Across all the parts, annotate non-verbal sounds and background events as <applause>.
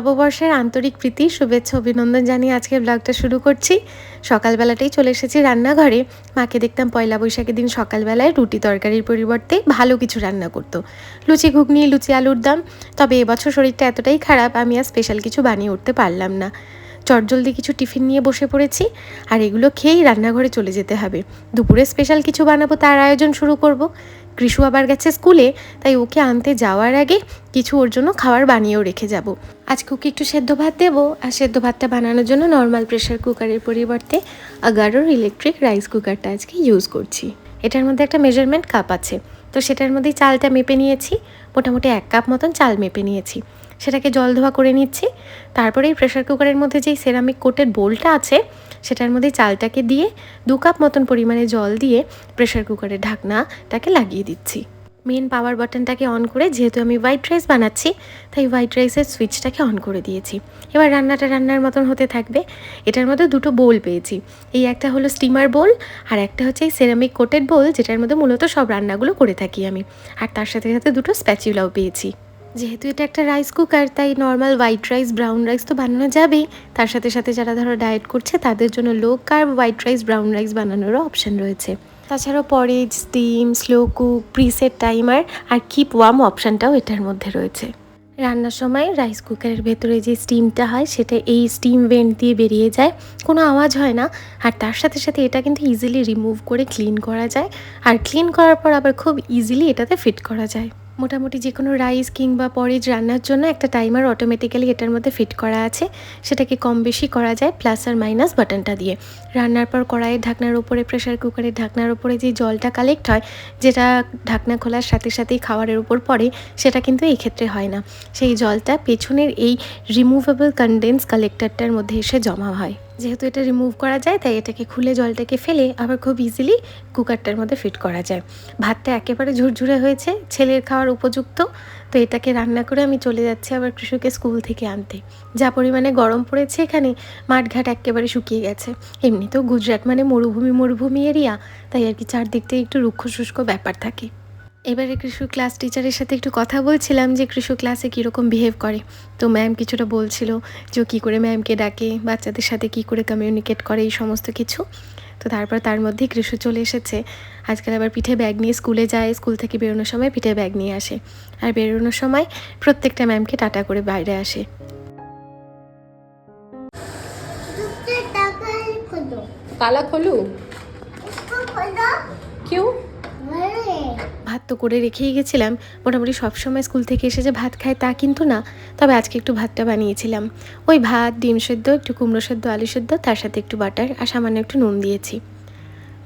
নববর্ষের আন্তরিক প্রীতি, শুভেচ্ছা, অভিনন্দন জানিয়ে আজকে ব্লগটা শুরু করছি। সকালবেলাটাই চলে এসেছি রান্নাঘরে। মাকে দেখতাম পয়লা বৈশাখের দিন সকালবেলায় রুটি তরকারির পরিবর্তে ভালো কিছু রান্না করতো। লুচি, ঘুগনি, লুচি, আলুর দাম। তবে এবছর শরীরটা এতটাই খারাপ, আমি আর স্পেশাল কিছু বানিয়ে উঠতে পারলাম না। চটজলদি কিছু টিফিন নিয়ে বসে পড়েছি, আর এগুলো খেয়েই রান্নাঘরে চলে যেতে হবে। দুপুরে স্পেশাল কিছু বানাবো, তার আয়োজন শুরু করব। কৃষু আবার গেছে স্কুলে, তাই ওকে আনতে যাওয়ার আগে কিছু ওর জন্য খাবার বানিয়েও রেখে যাব। আজকে ওকে একটু সেদ্ধ ভাত দেবো, আর সেদ্ধ ভাতটা বানানোর জন্য নর্মাল প্রেশার কুকারের পরিবর্তে আগারোর ইলেকট্রিক রাইস কুকারটা আজকে ইউজ করছি। এটার মধ্যে একটা মেজারমেন্ট কাপ আছে, তো সেটার মধ্যেই চালটা মেপে নিয়েছি। মোটামুটি এক কাপ মতন চাল মেপে নিয়েছি। সেটাকে জল ধোয়া করে নিচ্ছি। তারপরে প্রেশার কুকারের মধ্যে যেই সেরামিক কোটের বোলটা আছে সেটার মধ্যে চালটাকে দিয়ে দু কাপ মতন পরিমাণে জল দিয়ে প্রেশার কুকারের ঢাকনাটাকে লাগিয়ে দিচ্ছি। মেন পাওয়ার বাটনটাকে অন করে যেহেতু আমি হোয়াইট রাইস বানাচ্ছি, তাই হোয়াইট রাইসের সুইচটাকে অন করে দিয়েছি। এবার রান্নাটা রান্নার মতন হতে থাকবে। এটার মধ্যে দুটো বোল পেয়েছি। এই একটা হলো স্টিমার বোল আর একটা হচ্ছে এই সেরামিক কোটেড বোল যেটার মধ্যে মূলত সব রান্নাগুলো করে থাকি আমি। আর তার সাথে সাথে দুটো স্প্যাচুলাও পেয়েছি। যেহেতু এটা একটা রাইস কুকার তাই normal white rice brown rice তো বানানো যাবেই। তার সাথে সাথে যারা ধরো ডায়েট করছে, তাদের জন্য low carb white rice brown rice বানানোরও option রয়েছে। তাছাড়াও porridge steam slow cook preset timer আর কিপ ওয়ার্ম অপশানটাও এটার মধ্যে রয়েছে। রান্নার সময় রাইস কুকারের ভেতরে যে স্টিমটা হয়, সেটা এই স্টিম ভেন্ট দিয়ে বেরিয়ে যায়। কোনো আওয়াজ হয় না। আর তার সাথে সাথে এটা কিন্তু ইজিলি রিমুভ করে ক্লিন করা যায়। আর ক্লিন করার পর আবার খুব ইজিলি এটাতে ফিট করা যায়। মোটামুটি যে কোনো রাইস কিংবা পরেজ রান্নার জন্য একটা টাইমার অটোমেটিক্যালি এটার মধ্যে ফিট করা আছে। সেটাকে কম বেশি করা যায় প্লাস আর মাইনাস বাটনটা দিয়ে। রান্নার পর কড়াইয়ের ঢাকনার ওপরে প্রেশার কুকারের ঢাকনার ওপরে যে জলটা কালেক্ট হয়, যেটা ঢাকনা খোলার সাথে সাথেই খাবারের উপর পড়ে, সেটা কিন্তু এই ক্ষেত্রে হয় না। সেই জলটা পেছনের এই রিমুভেবল কনডেন্স কালেক্টরটার মধ্যে এসে জমা হয়। যেহেতু এটা রিমুভ করা যায়, তাই এটাকে খুলে জলটাকে ফেলে আবার খুব ইজিলি কুকারটার মধ্যে ফিট করা যায়। ভাতটা একেবারে ঝুরঝুরে হয়েছে, ছেলের খাওয়ার উপযুক্ত। তো এটাকে রান্না করে আমি চলে যাচ্ছি আবার কৃষকে স্কুল থেকে আনতে। যা পরিমাণে গরম পড়েছে এখানে, মাঠঘাট একেবারে শুকিয়ে গেছে। এমনিতেও গুজরাট মানে মরুভূমি মরুভূমি এরিয়া তাই আর কি চারদিক থেকে একটু রুক্ষ শুষ্ক ব্যাপার থাকে। এবারে কৃষু ক্লাস টিচারের সাথে একটু কথা বলছিলাম যে কৃষু ক্লাসে কীরকম বিহেভ করে। তো ম্যাম কিছুটা বলছিল যে কী করে ম্যামকে ডাকে বাচ্চাদের সাথে কি করে কমিউনিকেট করে এই সমস্ত কিছু। তো তারপর তার মধ্যে কৃষু চলে এসেছে। আজকাল আবার পিঠে ব্যাগ নিয়ে স্কুলে যায় স্কুল থেকে বেরোনোর সময় পিঠে ব্যাগ নিয়ে আসে। আর বেরোনোর সময় প্রত্যেকটা ম্যামকে টাটা করে বাইরে আসে। কালা খোলু। কেউ? ভাত তো করে রেখেই গেছিলাম। মোটামুটি সবসময় স্কুল থেকে এসে যে ভাত খায় তা কিন্তু না। তবে আজকে একটু ভাতটা বানিয়েছিলাম। ওই ভাত, ডিম সেদ্ধ, একটু কুমড়ো সেদ্ধ, আলু সেদ্ধ, তার সাথে একটু বাটার আর সামান্য একটু নুন দিয়েছি।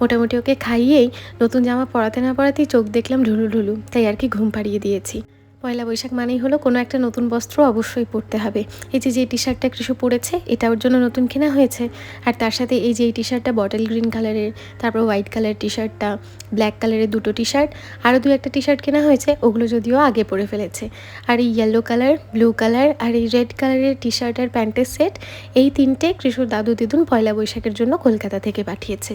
মোটামুটি ওকে খাইয়েই নতুন জামা পরাতে না পরাতেই চোখ দেখলাম ঢুলু ঢুলু, তাই আর কি ঘুম পাড়িয়ে দিয়েছি। পয়লা বৈশাখ মানেই হলো কোনো একটা নতুন বস্ত্র অবশ্যই পরতে হবে। এই যে যে টি শার্টটা কৃষু পরেছে, এটা ওর জন্য নতুন কেনা হয়েছে। আর তার সাথে এই যে, এই টি শার্টটা বটল গ্রিন কালারের তারপর হোয়াইট কালার টি শার্টটা ব্ল্যাক কালারের দুটো টি শার্ট আরও দু একটা টি শার্ট কেনা হয়েছে, ওগুলো যদিও আগে পরে ফেলেছে। আর এই ইয়েলো কালার ব্লু কালার আর এই রেড কালারের টি শার্ট আর প্যান্টের সেট এই তিনটে কৃষুর দাদু দিদুন পয়লা বৈশাখের জন্য কলকাতা থেকে পাঠিয়েছে।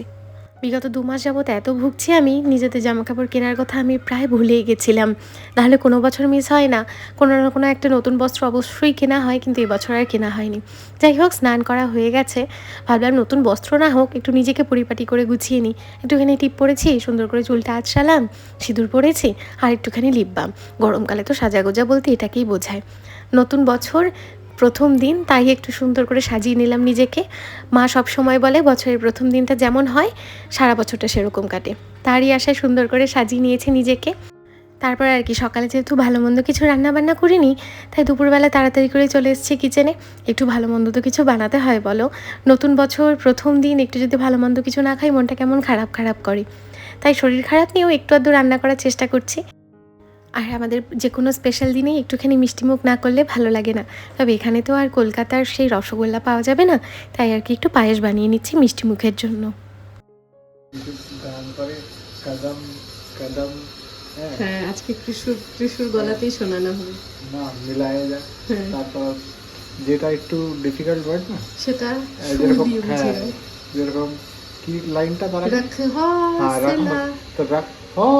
বিগত দু মাস যাবত এত ভুগছি আমি, নিজেদের জামা কাপড় কেনার কথা আমি প্রায় ভুলেই গেছিলাম। তাহলে কোনো বছর মিস হয় না, কোনো না কোনো একটা নতুন বস্ত্র অবশ্যই কেনা হয়, কিন্তু এবছর আর কেনা হয়নি। যাই হোক, স্নান করা হয়ে গেছে। ভাবলাম নতুন বস্ত্র না হোক, একটু নিজেকে পরিপাটি করে গুছিয়ে নিই। একটুখানি টিপ পরেছি, সুন্দর করে চুলটা আঁচড়ালাম, সিঁদুর পরেছি, আর একটুখানি লিপ বাম গরমকালে তো সাজাগোজা বলতে এটাকেই বোঝায়। নতুন বছর প্রথম দিন, তাই একটু সুন্দর করে সাজিয়ে নিলাম নিজেকে। মা সব সময় বলে, বছরের প্রথম দিনটা যেমন হয়, সারা বছরটা সেরকম কাটে। তারই আশায় সুন্দর করে সাজিয়ে নিয়েছি নিজেকে। তারপর আর কি, সকালে যেহেতু ভালো মন্দ কিছু রান্না বান্না করিনি, তাই দুপুরবেলা তাড়াতাড়ি করে চলে এসেছি কিচেনে। একটু ভালো মন্দ তো কিছু বানাতে হয়, বলো? নতুন বছর, প্রথম দিন, একটু যদি ভালো মন্দ কিছু না খাই, মনটা কেমন খারাপ খারাপ করে? তাই শরীর খারাপ নিয়েও একটু আধটু রান্না করার চেষ্টা করছি। আর আমাদের যে কোনো স্পেশাল দিনে একটুখানি মিষ্টিমুখ না করলে ভালো লাগে না। তবে এখানে তো আর কলকাতার সেই রসগোল্লা পাওয়া যাবে না তাই আর কি একটু পায়েস বানিয়ে নিচ্ছি মিষ্টিমুখের জন্য। হ্যাঁ আজকে কৃষুর কৃষুর গলাতেই শোনানো হবে না মিলায়ে যায়। হ্যাঁ। তারপর যেটা একটু ডিফিকাল্ট ওয়ার্ড না? সেটা যেরকম হ্যাঁ যেরকম কি লাইনটা তারা? রাখ হ্যাঁ রাখ তো রাখ ও। <laughs>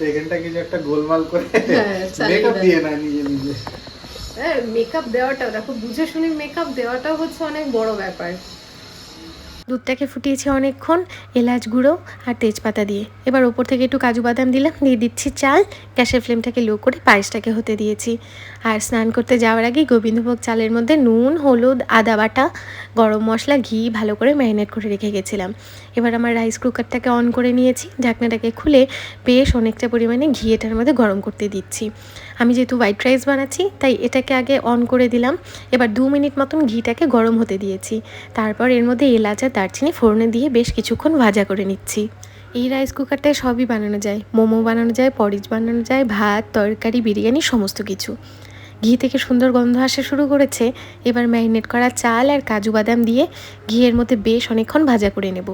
এখানটা কিছু একটা গোলমাল করে হ্যাঁ, মেকআপ দিয়ে না নিজে নিজে। হ্যাঁ মেকআপ দেওয়াটা দেখো বুঝে শুনে মেকআপ দেওয়াটাও হচ্ছে অনেক বড় ব্যাপার। দুধটাকে ফুটিয়েছি অনেকক্ষণ, এলাচ গুঁড়ো আর তেজপাতা দিয়ে। এবার ওপর থেকে একটু কাজু বাদাম দিলাম, দিয়ে দিচ্ছি চাল। গ্যাসের ফ্লেমটাকে লো করে পায়েসটাকে হতে দিয়েছি। আর স্নান করতে যাওয়ার আগে গোবিন্দভোগ চালের মধ্যে নুন, হলুদ, আদা বাটা, গরম মশলা, ঘি ভালো করে ম্যারিনেট করে রেখে গেছিলাম। এবার আমার রাইস কুকারটাকে অন করে নিয়েছি, ঢাকনাটাকে খুলে বেশ অনেকটা পরিমাণে ঘি এটার মধ্যে গরম করতে দিচ্ছি। আমি যেহেতু হোয়াইট রাইস বানাচ্ছি, তাই এটাকে আগে অন করে দিলাম। এবার দু মিনিট মতন ঘিটাকে গরম হতে দিয়েছি। তারপর এর মধ্যে এলাচ আর দারচিনি ফোড়নে দিয়ে বেশ কিছুক্ষণ ভাজা করে নিচ্ছি। এই রাইস কুকারটায় সবই বানানো যায়। মোমো বানানো যায় পরিচ বানানো যায়, ভাত, তরকারি, বিরিয়ানি, সমস্ত কিছু। ঘি থেকে সুন্দর গন্ধ আসা শুরু করেছে। এবার ম্যারিনেট করা চাল আর কাজু বাদাম দিয়ে ঘিয়ের মধ্যে বেশ অনেকক্ষণ ভাজা করে নেব।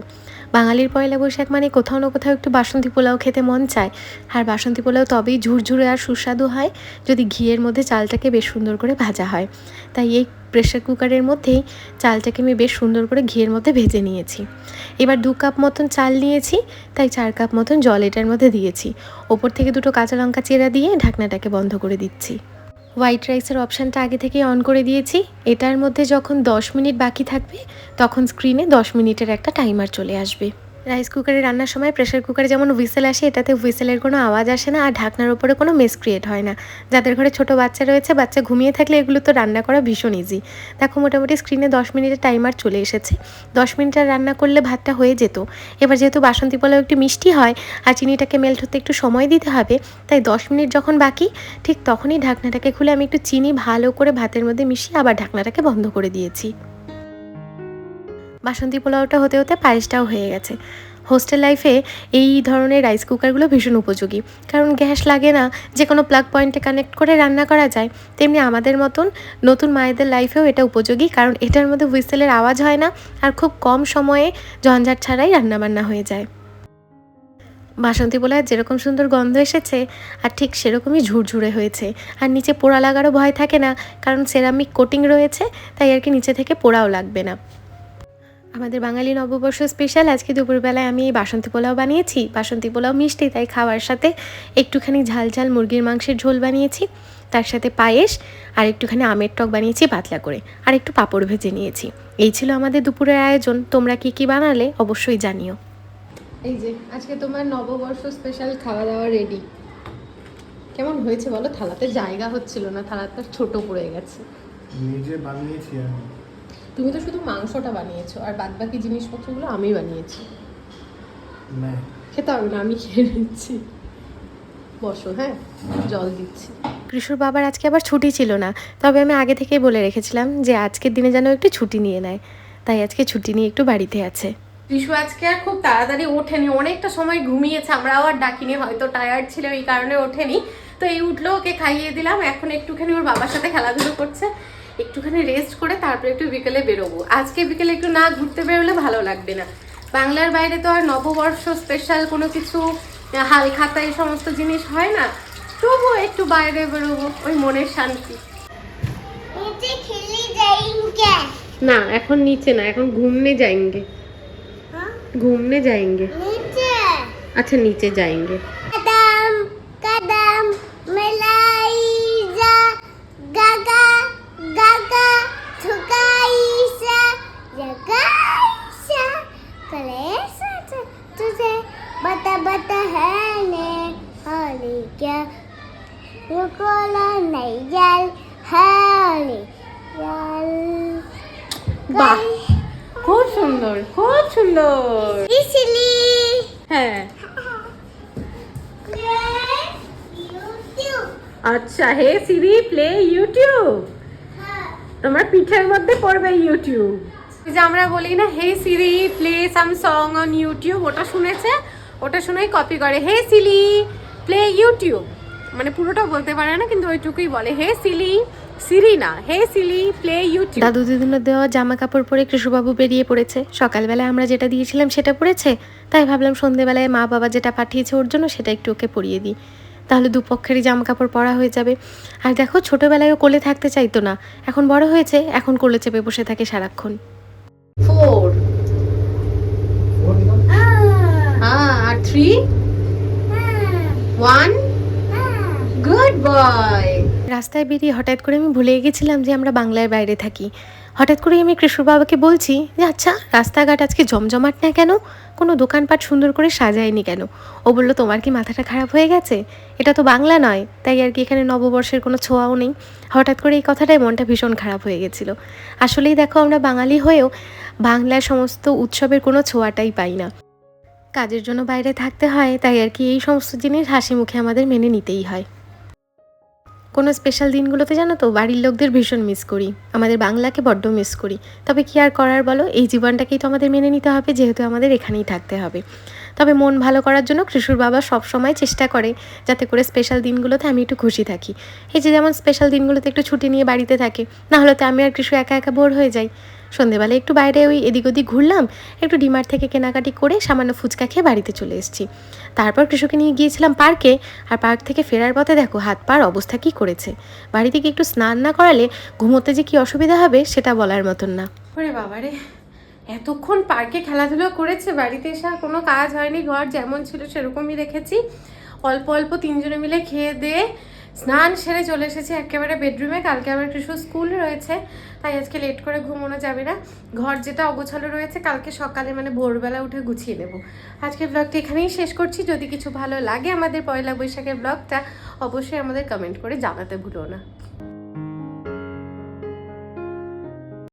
বাঙালির পয়লা বৈশাখ মানে কোথাও না কোথাও একটু বাসন্তী পোলাও খেতে মন চায়। আর বাসন্তী পোলাও তবেই ঝুরঝুরে আর সুস্বাদু হয় যদি ঘিয়ের মধ্যে চালটাকে বেশ সুন্দর করে ভাজা হয়। তাই এই প্রেশার কুকারের মধ্যেই চালটাকে আমি বেশ সুন্দর করে ঘিয়ের মধ্যে ভেজে নিয়েছি। এবার দু কাপ মতন চাল নিয়েছি, তাই চার কাপ মতন জল এটার মধ্যে দিয়েছি। ওপর থেকে দুটো কাঁচা লঙ্কা চেরা দিয়ে ঢাকনাটাকে বন্ধ করে দিচ্ছি। হোয়াইট রাইসের অপশানটা আগে থেকে অন করে দিয়েছি। এটার মধ্যে যখন দশ মিনিট বাকি থাকবে, তখন স্ক্রিনে দশ মিনিটের একটা টাইমার চলে আসবে। রাইস কুকারে রান্নার সময় প্রেশার কুকারে যেমন হুইসেল আসে, এটাতে হুইসেলের কোনো আওয়াজ আসে না আর ঢাকনার উপরে কোনো মেস ক্রিয়েট হয় না। যাদের ঘরে ছোট বাচ্চা রয়েছে, বাচ্চা ঘুমিয়ে থাকলে এগুলো তো রান্না করা ভীষণ ইজি দেখো, মোটামুটি স্ক্রিনে দশ মিনিটের টাইমার চলে এসেছে। দশ মিনিট আর রান্না করলে ভাতটা হয়ে যেত। এবার যেহেতু বাসন্তী পোলাও একটু মিষ্টি হয় আর চিনিটাকে মেল্ট হতে একটু সময় দিতে হবে, তাই দশ মিনিট যখন বাকি, ঠিক তখনই ঢাকনাটাকে খুলে আমি একটু চিনি ভালো করে ভাতের মধ্যে মিশিয়ে আবার ঢাকনাটাকে বন্ধ করে দিয়েছি। বাসন্তী পোলাওটা হতে হতে পায়েসটাও হয়ে গেছে। হোস্টেল লাইফে এই ধরনের রাইস কুকারগুলো ভীষণ উপযোগী। কারণ গ্যাস লাগে না যে কোনো প্লাগ পয়েন্টে কানেক্ট করে রান্না করা যায়। তেমনি আমাদের মতন নতুন মায়েদের লাইফেও এটা উপযোগী, কারণ এটার মধ্যে হুইসেলের আওয়াজ হয় না আর খুব কম সময়ে ঝঞ্ঝাট ছাড়াই রান্নাবান্না হয়ে যায়। বাসন্তী পোলার যেরকম সুন্দর গন্ধ এসেছে, আর ঠিক সেরকমই ঝুরঝুরে হয়েছে। আর নিচে পোড়া লাগারও ভয় থাকে না, কারণ সেরামিক কোটিং রয়েছে, তাই আর কি নিচে থেকে পোড়াও লাগবে না। আমাদের বাঙালি নববর্ষ স্পেশাল আজকে দুপুরবেলায় আমি এই বাসন্তী পোলাও বানিয়েছি। বাসন্তী পোলাও মিষ্টি তাই খাওয়ার সাথে একটুখানি ঝাল ঝাল মুরগির মাংসের ঝোল বানিয়েছি। তার সাথে পায়েস আর একটুখানি আমের টক বানিয়েছি পাতলা করে। আর একটু পাঁপড় ভেজে নিয়েছি। এই ছিল আমাদের দুপুরের আয়োজন। তোমরা কি কি বানালে অবশ্যই জানিও। এই যে আজকে তোমার নববর্ষ স্পেশাল খাওয়া দাওয়া রেডি কেমন হয়েছে বলো? থালাতে জায়গা হচ্ছিল না থালাটা ছোট পড়ে গেছে। নিজে বানিয়েছি আমি। তুমি তো শুধু মাংসটা বানিয়েছো আর বাদ বাকি জিনিসপত্রগুলো আমি বানিয়েছি। না খেতে হবে না আমি খেয়ে নিচ্ছি। বসো হ্যাঁ? জল দিচ্ছি। কৃষ্ণর বাবার আজকে আবার ছুটি ছিল না তবে আমি আগে থেকেই বলে রেখেছিলাম যে আজকের দিনে যেন একটু ছুটি নিয়ে নেয়। তাই আজকে ছুটি নিয়ে একটু বাড়িতে আছে। রিশু আজকে আর খুব তাড়াতাড়ি ওঠেনি অনেকটা সময় ঘুমিয়েছে আমরাও আর ডাকিনি হয়তো টায়ার্ড ছিল এই কারণে ওঠেনি। তো এই উঠল ওকে খাইয়ে দিলাম এখন একটুখানি ওর বাবার সাথে খেলাধুলো করছে। একটুখানি রেস্ট করে তারপরে একটু বিকেলে বেরোবো। আজকে বিকেলে একটু না ঘুরতে বেরোলে ভালো লাগবে না। বাংলার বাইরে তো আর নববর্ষ স্পেশাল কোনো কিছু হাল খাতা এই সমস্ত জিনিস হয় না। তবুও একটু বাইরে বেরোবো ওই মনের শান্তি। না এখন নিচে না এখন ঘুমনে যাইঙ্গে হ্যাঁ? ঘুমনে যাইঙ্গে আচ্ছা নিচে যাইঙ্গে বাহ খুব সুন্দর খুব সুন্দর। হ্যাঁ। আচ্ছা হে সিরি প্লে ইউটিউব তোমার পিঠের মধ্যে পড়বে ইউটিউব যে আমরা বলি না hey Siri play some song on YouTube ওটা শুনেছে? ওটা শুনেই কপি করে। হে সিলি প্লে ইউটিউব মানে পুরোটা বলতে পারে না কিন্তু ওইটুকুই বলে। হে সিলি সিরি না হে সিলি প্লে ইউটিউব দাদু দিদুনের দেওয়া জামা কাপড় পরে কৃষ্ণবাবু বেরিয়ে পড়েছে। সকালবেলায় আমরা যেটা দিয়েছিলাম সেটা পড়েছে তাই ভাবলাম সন্ধেবেলায় মা বাবা যেটা পাঠিয়েছে ওর জন্য সেটা একটু ওকে পরিয়ে দিই। তাহলে দুপক্ষেরই জামা কাপড় পরা হয়ে যাবে। আর দেখো ছোটোবেলায় ও কোলে থাকতে চাইতো না। এখন বড় হয়েছে এখন কোলে চেপে বসে থাকে সারাক্ষণ। ফোর হ্যাঁ আর থ্রি ওয়ান গুড বয় রাস্তায় বেরিয়ে হঠাৎ করে আমি ভুলে গেছিলাম যে আমরা বাংলার বাইরে থাকি। হঠাৎ করে আমি কৃষ্ণ বাবাকে বলছি যে আচ্ছা রাস্তাঘাট আজকে জমজমাট না কেন? কোনো দোকানপাট সুন্দর করে সাজায়নি কেন? ও বলল, তোমার কি মাথাটা খারাপ হয়ে গেছে? এটা তো বাংলা নয়, তাই আর কি এখানে নববর্ষের কোনো ছোঁয়াও নেই। হঠাৎ করে এই কথাটাই মনটা ভীষণ খারাপ হয়ে গেছিল। আসলেই দেখো, আমরা বাঙালি হয়েও বাংলার সমস্ত উৎসবের কোনো ছোঁয়াটাই পাই না। কাজের জন্য বাইরে থাকতে হয়, তাই আর কি এই সমস্ত জিনিস হাসি মুখে আমাদের মেনে নিতেই হয়। কোনো স্পেশাল দিনগুলোতে জানো তো? বাড়ির লোকদের ভীষণ মিস করি। আমাদের বাংলাকে বড্ড মিস করি। তবে কি আর করার বলো? এই জীবনটাকেই তো আমাদের মেনে নিতে হবে, যেহেতু আমাদের এখানেই থাকতে হবে। তবে মন ভালো করার জন্য কৃষুর বাবা সব সময় চেষ্টা করে যাতে করে স্পেশাল দিনগুলোতে আমি একটু খুশি থাকি। এই যে যেমন স্পেশাল দিনগুলোতে একটু ছুটি নিয়ে বাড়িতে থাকে না হলে তো আমি আর কৃষু একা একা বোর হয়ে যাই। সন্ধেবেলা একটু বাইরে ওই এদিক ওদিক ঘুরলাম, একটু ডিমার্ট থেকে কেনাকাটি করে সামান্য ফুচকা খেয়ে বাড়িতে চলে এসেছি। তারপর কৃষকে নিয়ে গিয়েছিলাম পার্কে, আর পার্ক থেকে ফেরার পথে দেখো হাত পার অবস্থা কী করেছে। বাড়ি থেকে একটু স্নান না করালে ঘুমোতে যে কী অসুবিধা হবে সেটা বলার মতন না। ওরে বাবারে এতক্ষণ পার্কে খেলাধুলো করেছে, বাড়িতে এসে আর কোনো কাজ হয়নি, ঘর যেমন ছিল সেরকমই রেখেছি। অল্প অল্প তিনজনে মিলে খেয়ে দিয়ে স্নান সেরে চলে এসেছি একেবারে বেডরুমে, কালকে আবার কিছু স্কুল রয়েছে, তাই আজকে লেট করে ঘুমোনো যাবে না। ঘর যেটা অগোছালো রয়েছে, কালকে সকালে মানে ভোরবেলা উঠে গুছিয়ে নেব। আজকের ব্লগটা এখানেই শেষ করছি, যদি কিছু ভালো লাগে আমাদের পয়লা বৈশাখের ব্লগটা অবশ্যই আমাদের কমেন্ট করে জানাতে ভুলো না।